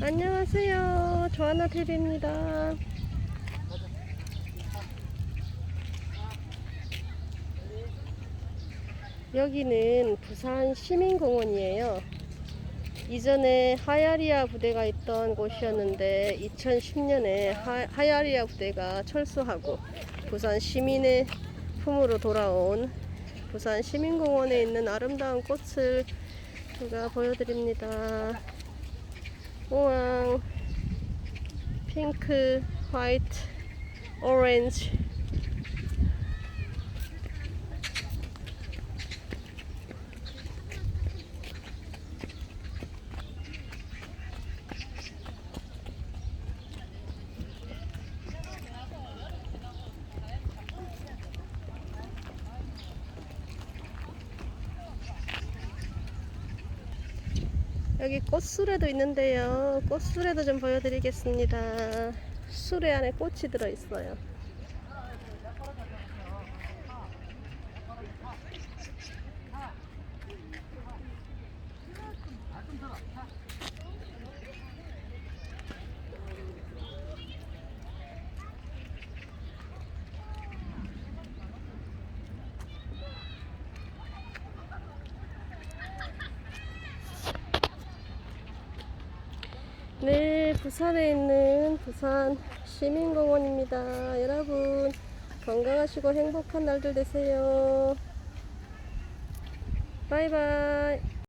안녕하세요. 조하나 TV입니다. 여기는 부산 시민공원이에요. 이전에 하야리아 부대가 있던 곳이었는데 2010년에 하, 하야리아 부대가 철수하고 부산 시민의 품으로 돌아온 부산 시민공원에 있는 아름다운 꽃을 제가 보여드립니다. 우왕 핑크, 화이트, 오렌지 여기 꽃수레도 있는데요. 꽃수레도 좀 보여드리겠습니다. 수레 안에 꽃이 들어있어요. 네, 부산에 있는 부산 시민공원입니다. 여러분, 건강하시고 행복한 날들 되세요. 바이바이.